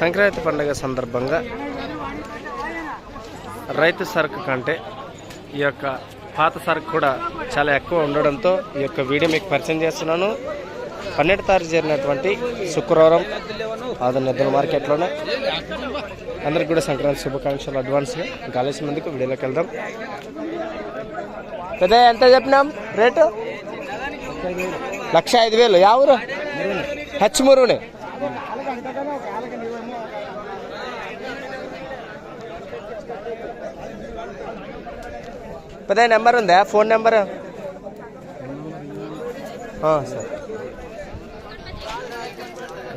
సంక్రాంతి పండుగ సందర్భంగా రైతు సరుకు కంటే ఈ యొక్క పాత సరుకు కూడా చాలా ఎక్కువ ఉండడంతో ఈ యొక్క వీడియో మీకు పరిచయం చేస్తున్నాను. పన్నెండు తారీఖు జరిగినటువంటి శుక్రవారం ఆదరణ మార్కెట్లోనే. అందరికి కూడా సంక్రాంతి శుభాకాంక్షలు అడ్వాన్స్గా. ఇంకా మందికి వీడియోలోకి వెళ్దాం. పెద్ద ఎంత చెప్పినాం? రేటు? లక్ష ఐదు వేలు యా ఊరు హచ్మురునే పెద్ద నెంబర్ ఉందా ఫోన్ నెంబర్ సార్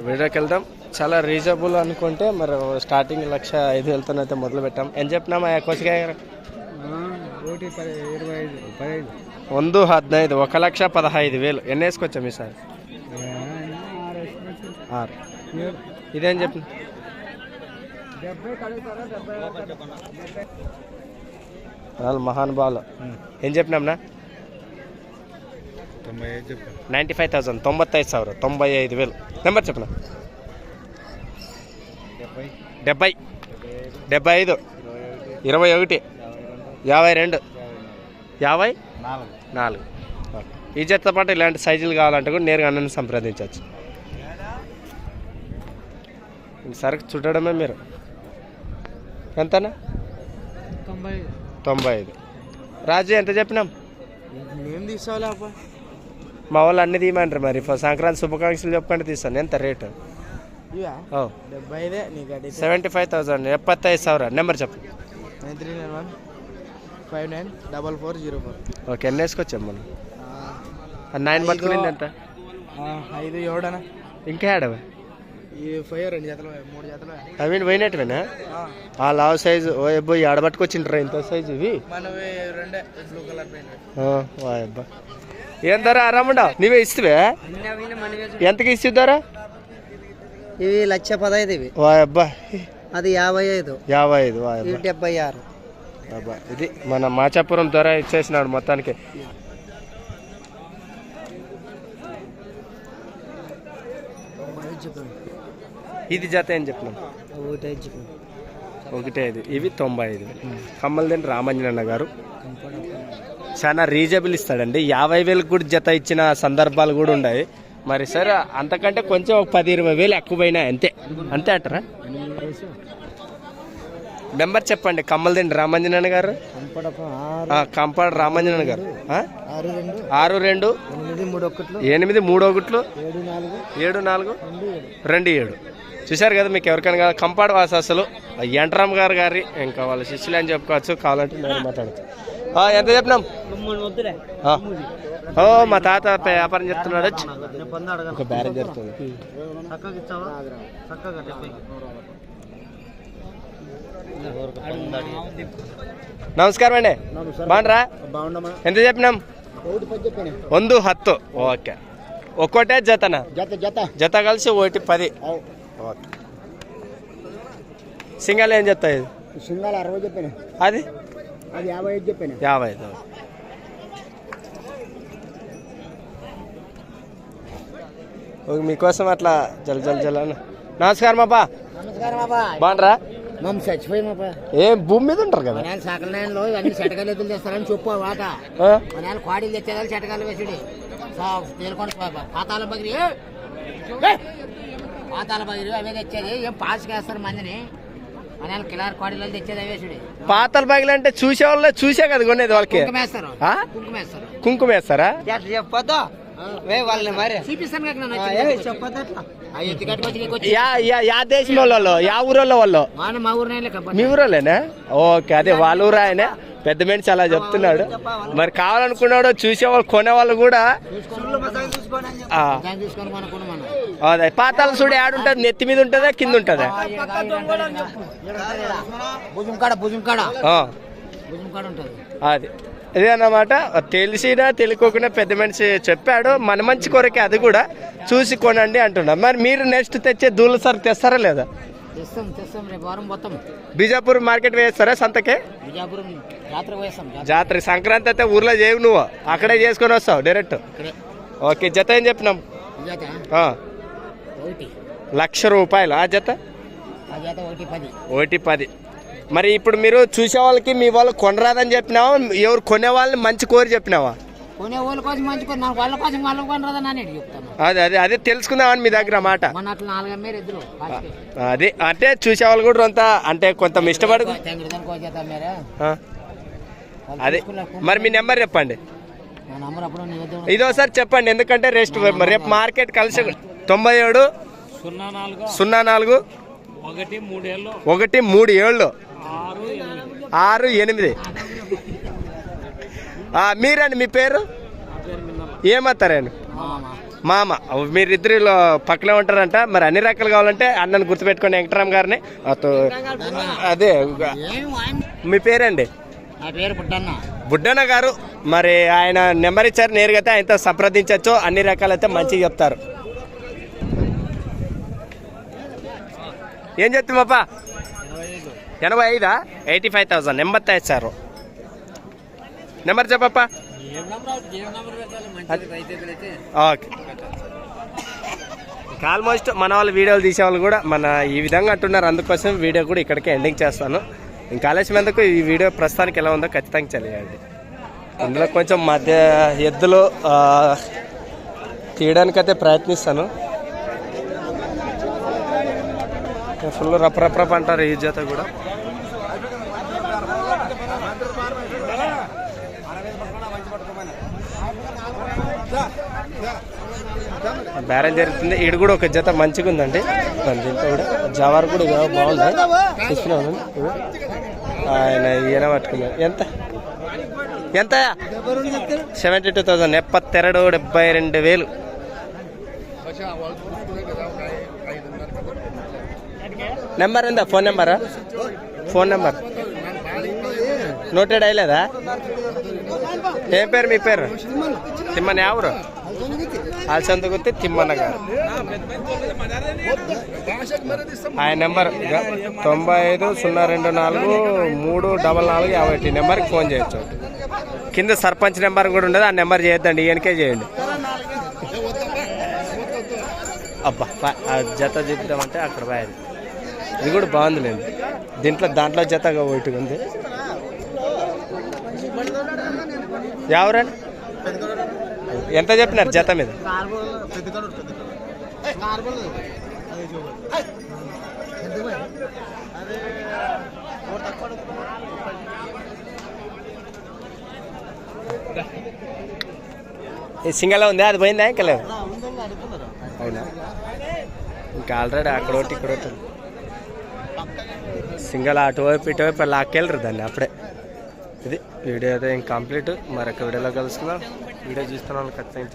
వీడియోకి వెళ్దాం చాలా రీజనబుల్ అనుకుంటే మరి స్టార్టింగ్ లక్ష ఐదు వేలతోనైతే మొదలు పెట్టాం ఏం చెప్పినామా కోసిగా ఒందు హద్నైదు ఒక లక్ష పదహైదు వేలు ఎన్ని వేసుకొచ్చాం ఈసారి ఆరు ఆరు ఇదేం చెప్పి డెబ్బై కడుగుతారా వాళ్ళు మహానుభావులు ఏం చెప్పినాంనా నైంటీ ఫైవ్ థౌసండ్ తొంభై ఐదు సార్ తొంభై ఐదు వేలు నెంబర్ చెప్పిన డెబ్బై డెబ్బై ఐదు ఇరవై ఒకటి యాభై రెండు యాభై? నాలుగు. ఈ జతతో పాటు ఇలాంటి సైజులు కావాలంటే కూడా నేరుగా అన్నను సంప్రదించవచ్చు. సరుకు చూడడమే మీరు. ఎంతనా? తొంభై తొంభై ఐదు. రాజు ఎంత చెప్పినాం? తీసుకోవాలి మా వాళ్ళు అన్ని తీయమంటారు మరి. సంక్రాంతి శుభాకాంక్షలు చెప్పండి తీస్తాను. ఎంత రేటు? సెవెంటీ ఫైవ్ థౌసండ్ ఎప్పత్తైదు సవరా? నెంబర్ చెప్పండి five nine double four zero four. Okay ఎన్ని వేసుకొచ్చాం మనం? ఆ నైన్ పట్టుకునింది ఎంత ఐదు ఏడనా ఇంకా ఆడవా ఈ ఫైవ్ రెండు జతలు మూడు జతలు అవి పోయినట్టువేనా? ఆ. లావ్ సైజు ఓ అబ్బో ఆడబట్టుకొచ్చిండ్రా ఇంత సైజు ఇవి. మనవి రెండే బ్లూ కలర్ పెయింట్. ఆ, వా అబ్బా ఏం ధర? రాముండా నీవే ఇస్తువే? ఎంతకి ఇస్తుద్దారా ఇవి లక్ష పదహైదు ఇవి. వా అబ్బా అది యాభై ఐదు. యాభై ఐదు డెబ్బై ఆరు. ఇది మన మాచాపురం ద్వారా ఇచ్చేసినాడు మొత్తానికి. ఇది జత ఏం చెప్పినాం ఒకటే ఐదు ఇవి తొంభై ఐదు. కమ్మలదేని రామంజనన్న గారు. చాలా రీజనబుల్ ఇస్తాడండి. యాభై వేలకు కూడా జత ఇచ్చిన సందర్భాలు కూడా ఉన్నాయి. మరి సరే అంతకంటే కొంచెం ఒక పది ఇరవై వేలు ఎక్కువైనా అంతే. అంతే అంటారా? నెంబర్ చెప్పండి కమ్మలదేండి రామంజనన్న గారు? కంపడప ఆరు. ఆ, కంపాడు రామంజనన్న గారు. ఆ? ఆరు రెండు. ఎనిమిది మూడు ఒకట్లు. ఏడు నాలుగు. రెండు ఏడు. చూశారు కదా మీకు ఎవరికైనా కావాలి? కంపాడు వాసాసులు ఎంట్రామ్ గారు గారి ఇంకా వాళ్ళ శిష్యులు అని చెప్పుకోవచ్చు కావాలంటే నేను మాట్లాడచ్చు. ఆ, ఎంత చెప్పినాం. ఓ మా తాత వ్యాపారం చెప్తున్నాడు ఒక బ్యారేజ్ జరుగుతుంది. చక్కగా ఇచ్చావా చక్కగా డెబ్బై నమస్కారం అండి బాగుండ్రా బాగుండమా ఎంత చెప్పినాం ఒకటి పది చెప్పాను ಒಂದು ಹತ್ತು ಓಕೆ ఒక్కోటే జతన జత జత జత కలిసి ఒకటి పది ఓకే సింగల్ ఏం చెప్తాయి ఇది? సింగాలు అరవై చెప్పాను అది అది యాభై ఐదు చెప్పాను యాభై ఐదు ఓకే మీకోసం అట్లా జల్ జల్ జల్ అన్న నమస్కారం అబ్బా నమస్కారం అబ్బా బాగుండ్రా మేము చచ్చిపోయామబ్బా ఏం భూమి మీద ఉంటారు కదా? మన ఆయన సకల నాయనలో ఇవన్నీ చెటకాయలు ఎదురు తెస్తారని చెప్పు వాట ఆయన కోడీలు తెచ్చేదాన్ని చెటకాయలు వేసుడు. తేలుకొని పాతాల బగిరి పాతాల బగిరి అవే తెచ్చేది. ఏం పాస్ చేస్తారు మందిని? మన ఆయన కిలార్ కోడీలు తెచ్చేది వేసుడు. పాతల బాగిలు అంటే చూసే వాళ్ళే చూసే కదా కొనేది వాళ్ళకి. కుంకుమేస్తారు? కుంకుమేస్తారు కుంకుమ వేస్తారా. చెప్పొద్దు? వాళ్ళని మరి. యా యా- యా దేశం వాళ్ళు యా ఊరోళ్ళ వాళ్ళు. మన మా ఊరు నాయనలే మీ ఊరోళ్ళేనా? ఓకే అదే వాళ్ళ ఊరు ఆయన. పెద్ద మనిషి అలా చెప్తున్నాడు. మరి కావాలనుకున్నాడు చూసేవాళ్ళు కొనేవాళ్ళు కూడా. అదే పాతాల చూడు ఆడుంటది నెత్తి మీద ఉంటుందా కింద ఉంటుందా? ఉంటుంది. అది. అదే అన్నమాట. తెలిసినా తెలియకోకుండా పెద్ద మనిషి చెప్పాడు. మన మంచి కొరకే అది కూడా చూసి కొనండి అంటున్నా. మరి మీరు నెక్స్ట్ తెచ్చే దూల సరుకు తెస్తారా లేదా? బీజాపూర్ మార్కెట్ వేస్తారా సంతకే? జాతర సంక్రాంతి అయితే ఊర్లో చేయవు నువ్వు. అక్కడే చేసుకొని వస్తావు డైరెక్ట్ ఓకే జత ఏం చెప్పినాం? లక్ష రూపాయలు. ఆ జత? ఒకటి పది. మరి ఇప్పుడు మీరు చూసే వాళ్ళకి మీ వాళ్ళు కొనరాదని చెప్పినావా? ఎవరు కొనే వాళ్ళని మంచి కోరి చెప్పినావా? కొనే వాళ్ళ కోసం మంచి వాళ్ళ కోసం వాళ్ళ కొని రాదని అని చెప్తాను. అదే అదే అదే తెలుసుకుందామని మీ దగ్గర మాట. అట్లా నాలుగు అదే అంటే చూసే వాళ్ళు కూడా కొంత అంటే కొంత ఇష్టపడు ఆ, అదే మరి మీ నెంబర్ చెప్పండి. నా నంబర్ అప్పుడు నీ వద్ద ఉన్నది. ఇదోసారి చెప్పండి ఎందుకంటే రెస్ట్ రేపు మార్కెట్ కలిసి తొంభై ఏడు సున్నా నాలుగు సున్నా నాలుగు ఒకటి మూడేళ్ళు. ఒకటి మూడు ఏళ్ళు. ఆరు ఎనిమిది. మీరండి మీ పేరు? ఏమవుతారండి మామ. మీరిద్దరిలో పక్కనే ఉంటారంట. మరి అన్ని రకాలు కావాలంటే అన్నను గుర్తుపెట్టుకోండి వెంకటరామ్ గారిని. అదే మీ పేరండి? బుడ్డన్న. గారు. మరి ఆయన నెంబర్ ఇచ్చారు నేరుగా అయితే ఆయనతో సంప్రదించవచ్చు. అన్ని రకాలైతే మంచిగా చెప్తారు. ఏం చెప్తామప్పా ఎనభై ఐదా? Eighty five thousand. ఎంబత్తా ఇచ్చారు. నెంబర్ చెప్పప్పా. ఓకే. ఆల్మోస్ట్ మన వాళ్ళు వీడియోలు తీసే వాళ్ళు కూడా మన ఈ విధంగా అంటున్నారు. అందుకోసం వీడియో కూడా ఇక్కడికే ఎండింగ్ చేస్తాను. ఇంకా ఆలస్యం ఎందుకు? ఈ వీడియో ప్రస్తుతానికి ఎలా ఉందో ఖచ్చితంగా తెలియండి ఇందులో కొంచెం మధ్య ఎద్దులు ఆ, తీయడానికైతే ప్రయత్నిస్తాను. ఫుల్ రప్ప అంటారు ఈ జత కూడా. బేరం జరుగుతుంది. ఈడు కూడా ఒక జత మంచిగా ఉందండి. దీంతో కూడా జవార్ కూడా బాగుంది. తీసుకున్నాను ఆయన ఈయన పట్టుకున్నాడు. ఎంత? ఎంత? సెవెంటీ టూ థౌసండ్ ఎప్పత్తెరడు డెబ్బై రెండు వేలు. నెంబర్ ఎంత ఫోన్ నెంబరా? Phone number. నోటెడ్ అయ్యలేదా? ఏం పేరు మీ పేరు? తిమ్మని ఎవరు? ఆల్సంత గుర్తి తిమ్మన్న గారు ఆయన నెంబర్ తొంభై ఐదు సున్నా రెండు నాలుగు మూడు డబల్ నాలుగు యాభై ఒకటి నెంబర్కి ఫోన్ చేయొచ్చు. కింద సర్పంచ్ నెంబర్ కూడా ఉండదు ఆ నెంబర్ చేయొద్దండి ఈయనకే చేయండి. అబ్బా ఆ జత చూద్దామంటే అక్కడ పోయాలి ఇది కూడా బాగుందిలేండి. దీంట్లో దాంట్లో జతగా ఒకటి ఉంది ఎవరండి? ఎంత చెప్పినారు జత మీద? ఈ సింగల్ ఉంది? అది పోయిందా ఇంకా లేదు అవునా? ఇంకా ఆల్రెడీ అక్కడ ఒకటి ఇక్కడ ఒకటి సింగల్ అటువైపు ఇటువైపు లాక్కెళ్ళరు దాన్ని అప్పుడే. ఇది వీడియో అయితే ఇంకంప్లీట్. మరొక వీడియోలో కలుసుకుందాం. వీడియో చూస్తున్న వాళ్ళు ఖచ్చితంగా